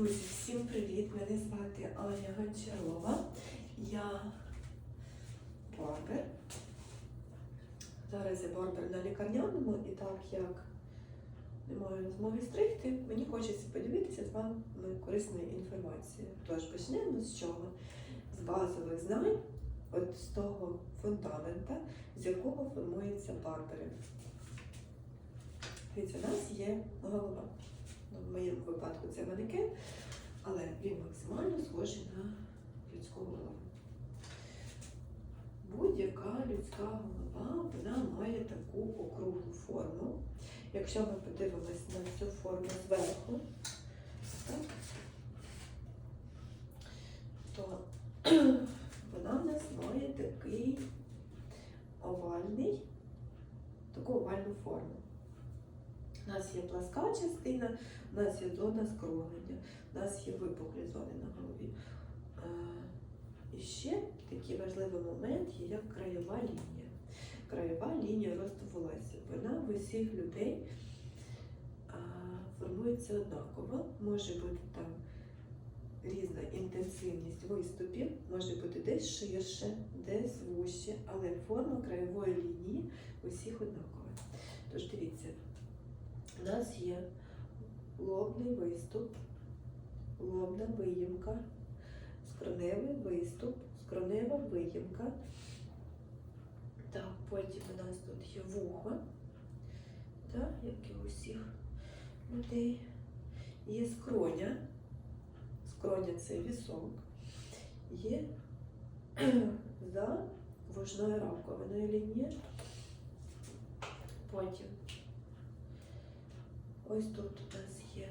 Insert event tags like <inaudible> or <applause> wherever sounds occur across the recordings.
Друзі, всім привіт! Мене звати Аня Гончарова. Я барбер. Зараз я барбер на лікарняному, і так як не маю змоги стригти, мені хочеться поділитися з вами корисною інформацією. Тож почнемо з чого? З базових знань, от з того фундамента, з якого формуються барбери. Дивіться, у нас є голова. В моєму випадку це манекен, але він максимально схожий на людську голову. Будь-яка людська голова вона має таку округлу форму. Якщо ми подивимось на цю форму зверху, так, то <clears throat> вона в нас має такий овальний, таку овальну форму. У нас є пласка частина, у нас є зона скруглення, у нас є випуклі зони на голові. І ще такий важливий момент є як краєва лінія. Краєва лінія росту волосся. Вона в усіх людей формується однаково. Може бути там різна інтенсивність виступів, може бути десь ширше, десь вужче, але форма краєвої лінії у всіх однакова. Тож дивіться. У нас є лобний виступ, лобна виїмка, скроневий виступ, скронева виїмка. Так, потім у нас тут є вухо, так, як і у всіх людей. Є скроня. Скроня це вісок. Є <clears throat> за вушною раковиною лінія. Потім Ось тут у нас є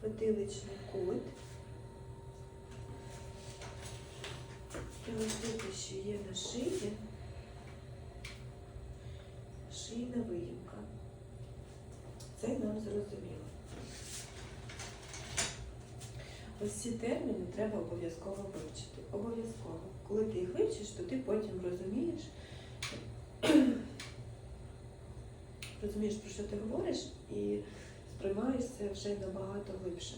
потиличний кут. І ось тут ще є на шиї шийна виїмка. Це нам зрозуміло. Ось ці терміни треба обов'язково вивчити. Обов'язково. Коли ти їх вивчиш, то ти потім розумієш, розумієш, про що ти говориш, і сприймаєшся вже набагато глибше.